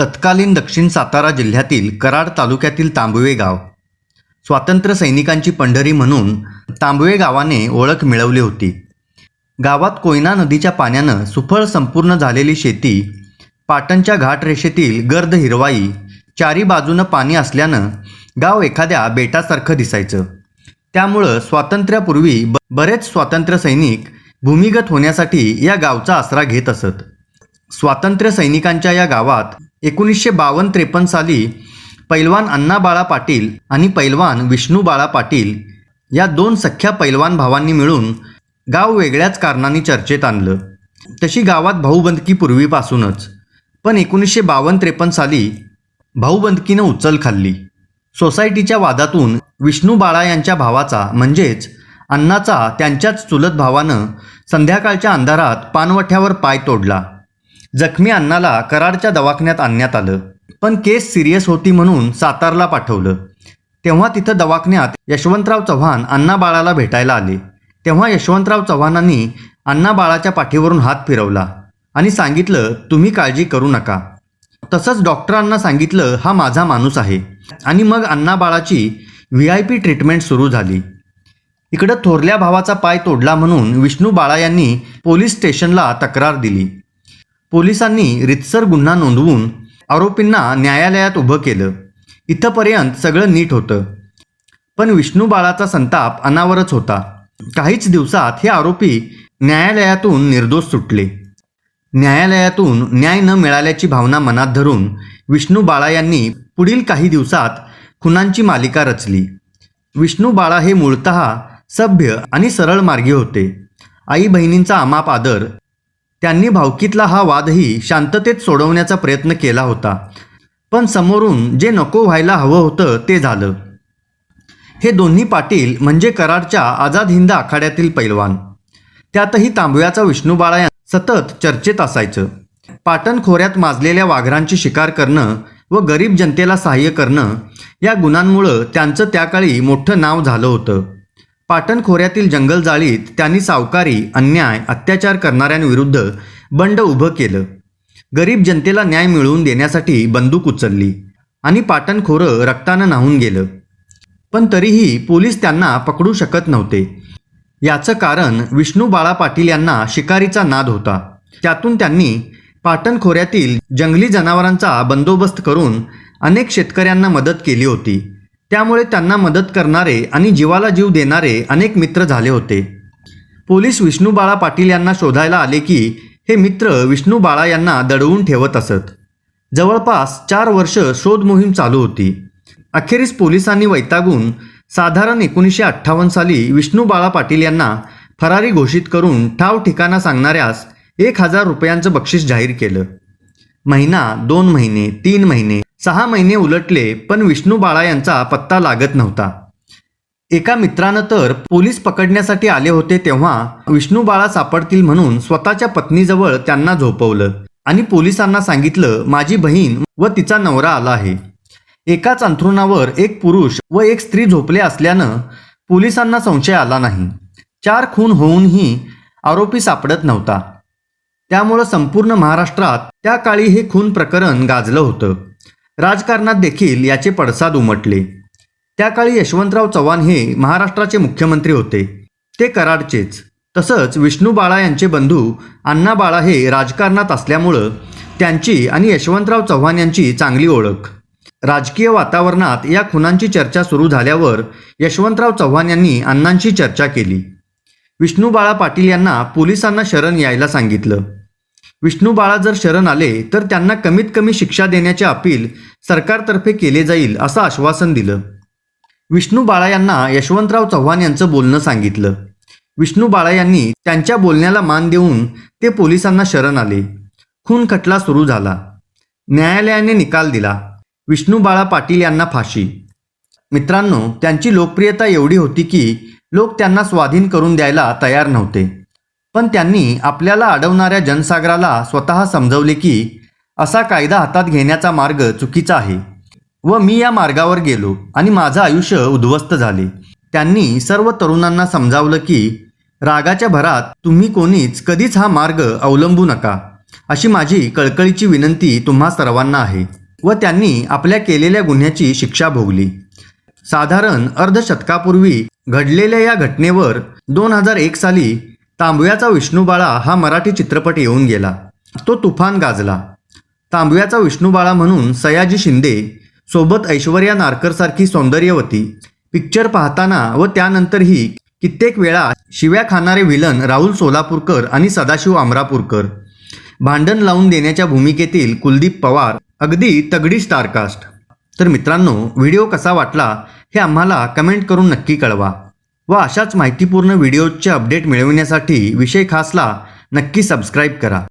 तत्कालीन दक्षिण सातारा जिल्ह्यातील कराड तालुक्यातील तांबवे गाव. स्वातंत्र्य सैनिकांची पंढरी म्हणून तांबवे गावाने ओळख मिळवली होती. गावात कोयना नदीच्या पाण्यानं सुफळ संपूर्ण झालेली शेती पाटणच्या घाटरेषेतील गर्द हिरवाई चारी बाजूनं पाणी असल्यानं गाव एखाद्या बेटासारखं दिसायचं. त्यामुळं स्वातंत्र्यापूर्वी ब बरेच स्वातंत्र्य सैनिक भूमिगत होण्यासाठी या गावचा आसरा घेत असत. स्वातंत्र्य सैनिकांच्या या गावात एकोणीसशे बावन्न त्रेपन्न साली पैलवान अण्णा बाळा पाटील आणि पैलवान विष्णू बाळा पाटील या दोन सख्ख्या पैलवान भावांनी मिळून गाव वेगळ्याच कारणांनी चर्चेत आणलं. तशी गावात भाऊबंदकी पूर्वीपासूनच. पण एकोणीसशे बावन्न त्रेपन्न साली भाऊबंदकीनं उचल खाल्ली. सोसायटीच्या वादातून विष्णू बाळा यांच्या भावाचा म्हणजेच अण्णाचा त्यांच्याच चुलत भावानं संध्याकाळच्या अंधारात पानवठ्यावर पाय तोडला. जखमी अण्णाला कराडच्या दवाखान्यात आणण्यात आलं. पण केस सिरियस होती म्हणून सातारला पाठवलं. तेव्हा तिथं दवाखान्यात यशवंतराव चव्हाण अण्णा बाळाला भेटायला आले. तेव्हा यशवंतराव चव्हाणांनी अण्णा बाळाच्या पाठीवरून हात फिरवला आणि सांगितलं तुम्ही काळजी करू नका. तसंच डॉक्टरांना सांगितलं हा माझा माणूस आहे. आणि मग अण्णा बाळाची व्ही आय पी ट्रीटमेंट सुरू झाली. इकडं थोरल्या भावाचा पाय तोडला म्हणून विष्णू बाळा यांनी पोलीस स्टेशनला तक्रार दिली. पोलिसांनी रितसर गुन्हा नोंदवून आरोपींना न्यायालयात उभं केलं. इथंपर्यंत सगळं नीट होतं. पण विष्णू बाळाचा संताप अनावरच होता. काहीच दिवसात हे आरोपी न्यायालयातून निर्दोष सुटले. न्यायालयातून न्याय न मिळाल्याची भावना मनात धरून विष्णू बाळा यांनी पुढील काही दिवसात खुनांची मालिका रचली. विष्णू बाळा हे मूळतः सभ्य आणि सरळ मार्गी होते. आई बहिणींचा अमाप आदर त्यांनी भावकीतला हा वादही शांततेत सोडवण्याचा प्रयत्न केला होता. पण समोरून जे नको व्हायला हवं होतं ते झालं. हे दोन्ही पाटील म्हणजे कराडच्या आझाद हिंद आखाड्यातील पैलवान. त्यातही तांबव्याचा विष्णूबाळा सतत चर्चेत असायचं. पाटण खोऱ्यात माजलेल्या वाघरांची शिकार करणं व गरीब जनतेला सहाय्य करणं या गुणांमुळं त्यांचं त्या काळी मोठं नाव झालं होतं. पाटण खोऱ्यातील जंगल जाळीत त्यांनी सावकारी अन्याय अत्याचार करणाऱ्यांविरुद्ध बंड उभं केलं. गरीब जनतेला न्याय मिळवून देण्यासाठी बंदूक उचलली आणि पाटण खोरं रक्तानं न्हाऊन गेलं. पण तरीही पोलीस त्यांना पकडू शकत नव्हते. याचं कारण विष्णू बाळा पाटील यांना शिकारीचा नाद होता. त्यातून त्यांनी पाटण खोऱ्यातील जंगली जनावरांचा बंदोबस्त करून अनेक शेतकऱ्यांना मदत केली होती. त्यामुळे त्यांना मदत करणारे आणि जीवाला जीव देणारे अनेक मित्र झाले होते. पोलीस विष्णू बाळा पाटील यांना शोधायला आले की हे मित्र विष्णू बाळा यांना दडवून ठेवत असत. जवळपास चार वर्ष शोध मोहीम चालू होती. अखेरीस पोलिसांनी वैतागून साधारण एकोणीसशे अठ्ठावन्न साली विष्णू बाळा पाटील यांना फरारी घोषित करून ठाव ठिकाणा सांगणाऱ्यास एक हजार रुपयांचं बक्षीस जाहीर केलं. महिना दोन महिने तीन महिने सहा महिने उलटले पण विष्णू बाळा यांचा पत्ता लागत नव्हता. एका मित्रानं तर पोलीस पकडण्यासाठी आले होते तेव्हा विष्णू बाळा सापडतील म्हणून स्वतःच्या पत्नीजवळ त्यांना झोपवलं आणि पोलिसांना सांगितलं माझी बहीण व तिचा नवरा आला आहे. एकाच अंथरुणावर एक पुरुष व एक स्त्री झोपले असल्यानं पोलिसांना संशय आला नाही. चार खून होऊनही आरोपी सापडत नव्हता. त्यामुळं संपूर्ण महाराष्ट्रात त्या काळी हे खून प्रकरण गाजलं होतं. राजकारणात देखील याचे पडसाद उमटले. त्या काळी यशवंतराव चव्हाण हे महाराष्ट्राचे मुख्यमंत्री होते. ते कराडचेच. तसंच विष्णू बाळा यांचे बंधू अण्णा बाळा हे राजकारणात असल्यामुळं त्यांची आणि यशवंतराव चव्हाण यांची चांगली ओळख. राजकीय वातावरणात या खुनांची चर्चा सुरू झाल्यावर यशवंतराव चव्हाण यांनी अण्णांशी चर्चा केली. विष्णू बाळा पाटील यांना पोलिसांना शरण यायला सांगितलं. विष्णू बाळा जर शरण आले तर त्यांना कमीत कमी शिक्षा देण्याचे अपील सरकारतर्फे केले जाईल असं आश्वासन दिलं. विष्णू बाळा यांना यशवंतराव चव्हाण यांचं बोलणं सांगितलं. विष्णू बाळा यांनी त्यांच्या बोलण्याला मान देऊन ते पोलिसांना शरण आले. खून खटला सुरू झाला. न्यायालयाने निकाल दिला. विष्णू बाळा पाटील यांना फाशी. मित्रांनो त्यांची लोकप्रियता एवढी होती की लोक त्यांना स्वाधीन करून द्यायला तयार नव्हते. पण त्यांनी आपल्याला अडवणाऱ्या जनसागराला स्वतः समजवले की असा कायदा हातात घेण्याचा मार्ग चुकीचा आहे. व मी या मार्गावर गेलो आणि माझं आयुष्य उद्ध्वस्त झाले. त्यांनी सर्व तरुणांना समजावलं की रागाच्या भरात तुम्ही कोणीच कधीच हा मार्ग अवलंबू नका अशी माझी कळकळीची विनंती तुम्हा सर्वांना आहे. व त्यांनी आपल्या केलेल्या गुन्ह्याची शिक्षा भोगली. साधारण अर्धशतकापूर्वी घडलेल्या या घटनेवर दोन हजार एक साली तांबव्याचा विष्णुबाळा हा मराठी चित्रपट येऊन गेला. तो तुफान गाजला. तांबव्याचा विष्णुबाळा म्हणून सयाजी शिंदे सोबत ऐश्वर्या नारकरसारखी सौंदर्यवती पिक्चर पाहताना व त्यानंतरही कित्येक वेळा शिव्या खाणारे विलन राहुल सोलापूरकर आणि सदाशिव आमरापूरकर. भांडण लावून देण्याच्या भूमिकेतील कुलदीप पवार अगदी तगडी स्टारकास्ट. तर मित्रांनो व्हिडिओ कसा वाटला हे आम्हाला कमेंट करून नक्की कळवा. व अशाच माहितीपूर्ण व्हिडिओजचे अपडेट मिळविण्यासाठी विषय खासला नक्की सबस्क्राईब करा.